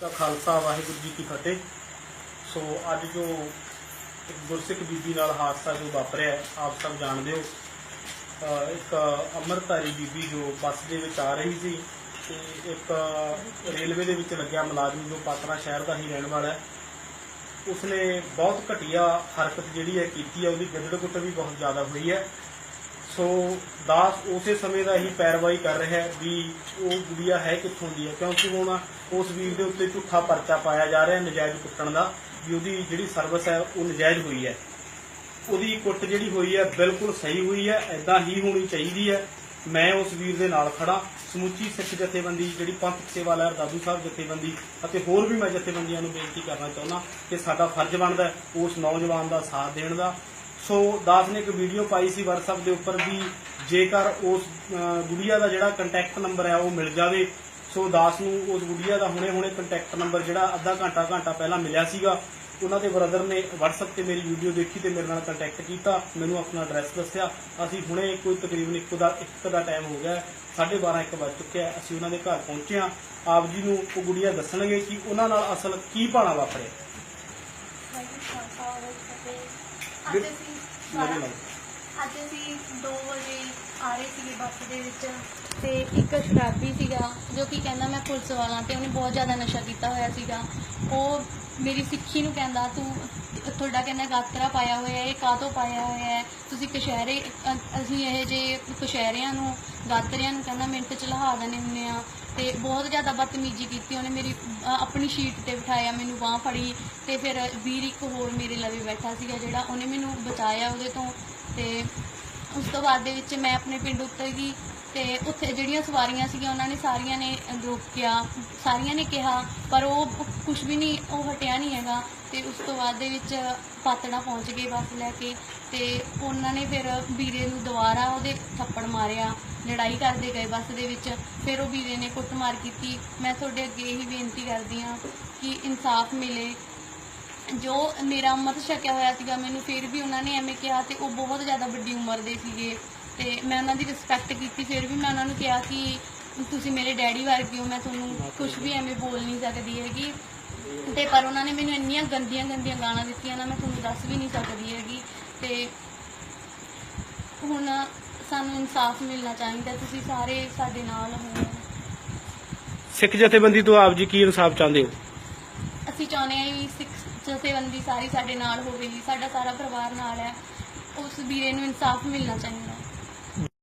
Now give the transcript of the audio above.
ਦਾ ਖਾਲਸਾ, ਵਾਹਿਗੁਰੂ ਜੀ ਕੀ ਫਤਿਹ। ਸੋ ਅੱਜ ਜੋ ਇੱਕ ਗੁਰਸਿੱਖ ਬੀਬੀ ਨਾਲ ਹਾਦਸਾ ਜੋ ਵਾਪਰਿਆ, ਆਪ ਸਭ ਜਾਣਦੇ ਹੋ। ਇੱਕ ਅੰਮ੍ਰਿਤਧਾਰੀ ਬੀਬੀ ਜੋ ਬੱਸ ਦੇ ਵਿੱਚ ਆ ਰਹੀ ਸੀ ਤੇ ਇੱਕ ਰੇਲਵੇ ਦੇ ਵਿੱਚ ਲੱਗਿਆ ਮੁਲਾਜ਼ਮ ਜੋ ਪਾਤਰਾ ਸ਼ਹਿਰ ਦਾ ਹੀ ਰਹਿਣ ਵਾਲਾ ਹੈ। ਉਸਨੇ ਬਹੁਤ ਘਟੀਆ ਹਰਕਤ ਜਿਹੜੀ ਹੈ ਕੀਤੀ ਹੈ, ਉਹਦੀ ਗੱਦੜ ਕੁੱਟ ਵੀ ਬਹੁਤ ਜ਼ਿਆਦਾ ਹੋਈ ਹੈ। ਸੋ ਦਾਸ ਉਸੇ ਸਮੇਂ ਦਾ ਹੀ ਪੈਰਵਾਈ ਕਰ ਰਿਹਾ ਹੈ ਵੀ ਉਹ ਗੁੜੀਆ ਹੈ ਕਿੱਥੋਂ ਦੀ ਹੈ, ਕਿਉਂਕਿ ਹੁਣ ਉਸ ਵੀਰ ਦੇ ਉੱਤੇ ਝੂਠਾ ਪਰਚਾ ਪਾਇਆ ਜਾ ਰਿਹਾ ਹੈ ਨਜਾਇਜ਼ ਕੁੱਟਣ ਦਾ, ਵੀ ਉਹਦੀ ਜਿਹੜੀ ਸਰਵਿਸ ਹੈ ਉਹ ਨਜਾਇਜ਼ ਹੋਈ ਹੈ। ਉਹਦੀ ਕੁੱਟ ਜਿਹੜੀ ਹੋਈ ਹੈ ਬਿਲਕੁਲ ਸਹੀ ਹੋਈ ਹੈ ਐਦਾਂ ਹੀ ਹੋਣੀ ਚਾਹੀਦੀ ਹੈ। ਮੈਂ ਉਸ ਵੀਰ ਦੇ ਨਾਲ ਖੜਾ ਸਮੁੱਚੀ ਸਿੱਖ ਜਥੇਬੰਦੀ ਜਿਹੜੀ ਪੰਥਕ ਸੇਵਾ ਲਹਿਰ ਦਾਦੂ ਸਾਹਿਬ ਜਥੇਬੰਦੀ ਅਤੇ ਹੋਰ ਵੀ ਮੈਂ ਜਥੇਬੰਦੀਆਂ ਨੂੰ ਬੇਨਤੀ ਕਰਨਾ ਚਾਹੁੰਦਾ ਕਿ ਸਾਡਾ ਫਰਜ਼ ਬਣਦਾ ਉਸ ਨੌਜਵਾਨ ਦਾ ਸਾਥ ਦੇਣ ਦਾ। ਸੋ ਦਾਸ ਨੇ ਇੱਕ ਵੀਡੀਓ ਪਾਈ ਸੀ WhatsApp ਦੇ ਉੱਪਰ ਵੀ ਜੇਕਰ ਉਸ ਗੁੜੀਆ ਦਾ ਜਿਹੜਾ ਕੰਟੈਕਟ ਨੰਬਰ ਹੈ ਉਹ ਮਿਲ ਜਾਵੇ ਸੋ ਦਾਸ ਨੂੰ ਉਸ ਗੁੜੀਆ ਦਾ ਹੁਣੇ-ਹੁਣੇ ਕੰਟੈਕਟ ਨੰਬਰ ਜਿਹੜਾ ਅੱਧਾ ਘੰਟਾ ਘੰਟਾ ਪਹਿਲਾਂ ਮਿਲਿਆ ਸੀਗਾ ਉਹਨਾਂ ਦੇ ਬ੍ਰਦਰ ਨੇ WhatsApp ਤੇ ਮੇਰੀ ਵੀਡੀਓ ਦੇਖੀ ਤੇ ਮੇਰੇ ਨਾਲ ਕੰਟੈਕਟ ਕੀਤਾ ਮੈਨੂੰ ਆਪਣਾ ਐਡਰੈਸ ਦੱਸਿਆ ਅਸੀਂ ਹੁਣੇ ਕੋਈ ਤਕਰੀਬਨ ਇੱਕ ਦਾ ਇੱਕ ਦਾ ਟਾਈਮ ਹੋ ਗਿਆ ਹੈ, ਸਾਢੇ 12 ਇੱਕ ਵੱਜ ਚੁੱਕਿਆ ਅਸੀਂ ਉਹਨਾਂ ਦੇ ਘਰ ਪਹੁੰਚੇ ਹਾਂ। ਆਪ ਜੀ ਨੂੰ ਉਹ ਗੁੜੀਆ ਦੱਸਣਗੇ ਕਿ ਉਹਨਾਂ ਨਾਲ ਅਸਲ ਕੀ ਭਾਣਾ ਵਾਪਰਿਆ। ਅੱਜ ਅਸੀਂ ਅੱਜ ਅਸੀਂ 2 ਵਜੇ ਆ ਰਹੇ ਸੀਗੇ ਬੱਸ ਦੇ ਵਿੱਚ ਤੇ ਇੱਕ ਸ਼ਰਾਬੀ ਸੀਗਾ ਜੋ ਕਿ ਕਹਿੰਦਾ ਮੈਂ ਪੁਲਿਸ ਵਾਲਾ ਤੇ ਉਹਨੇ ਬਹੁਤ ਜ਼ਿਆਦਾ ਨਸ਼ਾ ਕੀਤਾ ਹੋਇਆ ਸੀਗਾ। ਉਹ ਮੇਰੀ ਸਿੱਖੀ ਨੂੰ ਕਹਿੰਦਾ, ਤੂੰ ਤੁਹਾਡਾ ਕਹਿੰਦਾ ਗਾਤਰਾ ਪਾਇਆ ਹੋਇਆ ਹੈ, ਇਹ ਕਾਹਤੋਂ ਪਾਇਆ ਹੋਇਆ ਹੈ? ਤੁਸੀਂ ਕਸ਼ਹਿਰੇ ਅਸੀਂ ਇਹ ਜੇ ਕਸ਼ਹਿਰਿਆਂ ਨੂੰ, ਗਾਤਰਿਆਂ ਨੂੰ ਕਹਿੰਦਾ, ਮਿੰਟ ਚ ਲਹਾ ਦਿੰਦੇ ਹੁੰਦੇ ਆ। ਤੇ ਬਹੁਤ ਜ਼ਿਆਦਾ ਬਦਤਮੀਜ਼ੀ ਕੀਤੀ ਉਹਨੇ ਮੇਰੀ ਆਪਣੀ ਸ਼ੀਟ ਤੇ ਬਿਠਾਇਆ, ਮੈਨੂੰ ਬਾਹ ਫੜੀ ਤੇ ਫਿਰ ਵੀਰ ਇੱਕ ਹੋਰ ਮੇਰੇ ਲਵੇ ਬੈਠਾ ਸੀਗਾ ਜਿਹੜਾ ਉਹਨੇ ਮੈਨੂੰ ਬਚਾਇਆ ਉਹਦੇ ਤੋਂ ਤੇ ਉਸ ਤੋਂ ਬਾਅਦ ਦੇ ਵਿੱਚ ਮੈਂ ਆਪਣੇ ਪਿੰਡ ਉੱਤਰ ਗਈ ਤੇ ਉੱਥੇ ਜਿਹੜੀਆਂ ਸਵਾਰੀਆਂ ਸੀਗੀਆਂ, ਉਹਨਾਂ ਨੇ ਸਾਰੀਆਂ ਨੇ ਰੋਕਿਆ ਸਾਰੀਆਂ ਨੇ ਕਿਹਾ, ਪਰ ਉਹ ਕੁਝ ਵੀ ਨਹੀਂ, ਉਹ ਹਟਿਆ ਨਹੀਂ ਹੈਗਾ ਤੇ ਉਸ ਤੋਂ ਬਾਅਦ ਦੇ ਵਿੱਚ ਪਾਤੜਾ ਪਹੁੰਚ ਗਏ ਬੱਸ ਲੈ ਕੇ ਤੇ ਉਹਨਾਂ ਨੇ ਫਿਰ ਵੀਰੇ ਨੂੰ ਦੁਬਾਰਾ ਉਹਦੇ ਥੱਪੜ ਮਾਰਿਆ, ਲੜਾਈ ਕਰਦੇ ਗਏ ਬੱਸ ਦੇ ਵਿੱਚ। ਫਿਰ ਉਹ ਵੀਰੇ ਨੇ ਕੁੱਟਮਾਰ ਕੀਤੀ। ਮੈਂ ਤੁਹਾਡੇ ਅੱਗੇ ਇਹੀ ਬੇਨਤੀ ਕਰਦੀ ਹਾਂ ਕਿ ਇਨਸਾਫ ਮਿਲੇ। ਜੋ ਮੇਰਾ ਅੰਮ੍ਰਿਤ ਛਕਿਆ ਹੋਇਆ ਸੀਗਾ ਮੈਨੂੰ ਫਿਰ ਵੀ ਉਹਨਾਂ ਨੇ ਐਵੇਂ ਕਿਹਾ ਤੇ ਉਹ ਬਹੁਤ ਜ਼ਿਆਦਾ ਵੱਡੀ ਉਮਰ ਦੇ ਸੀਗੇ ਤੇ ਮੈਂ ਉਹਨਾਂ ਦੀ ਰਿਸਪੈਕਟ ਕੀਤੀ ਫਿਰ ਵੀ ਮੈਂ ਉਹਨਾਂ ਨੂੰ ਕਿਹਾ ਕਿ ਤੁਸੀਂ ਮੇਰੇ ਡੈਡੀ ਵਰਗੇ ਹੋ ਮੈਂ ਤੁਹਾਨੂੰ ਕੁਝ ਵੀ ਐਵੇਂ ਬੋਲ ਨਹੀਂ ਸਕਦੀ ਹੈਗੀ। ਤੇ ਪਰ ਉਹਨਾਂ ਨੇ ਮੈਨੂੰ ਇੰਨੀਆਂ ਗੰਦੀਆਂ ਗੰਦੀਆਂ ਗਾਲਾਂ ਦਿੱਤੀਆਂ ਨਾ ਮੈਂ ਤੁਹਾਨੂੰ ਦੱਸ ਵੀ ਨਹੀਂ ਸਕਦੀ ਹੈਗੀ। ਤੇ ਹੁਣ ਸਾਨੂੰ ਇਨਸਾਫ ਮਿਲਣਾ ਚਾਹੀਦਾ ਤੁਸੀਂ ਸਾਰੇ ਸਾਡੇ ਨਾਲ ਹੋ। ਸਿੱਖ ਜਥੇਬੰਦੀ ਤੋਂ ਆਪ ਜੀ ਕੀ ਇਨਸਾਫ ਚਾਹੁੰਦੇ ਹੋ? ਅਸੀਂ ਚਾਹੁੰਦੇ ਹਾਂ ਵੀ ਸਿੱਖ ਜਥੇਬੰਦੀ ਸਾਰੀ ਸਾਡੇ ਨਾਲ ਹੋਵੇ ਜੀ ਸਾਡਾ ਸਾਰਾ ਪਰਿਵਾਰ ਨਾਲ ਹੈ। ਉਸ ਵੀਰੇ ਨੂੰ ਇਨਸਾਫ ਮਿਲਣਾ ਚਾਹੀਦਾ।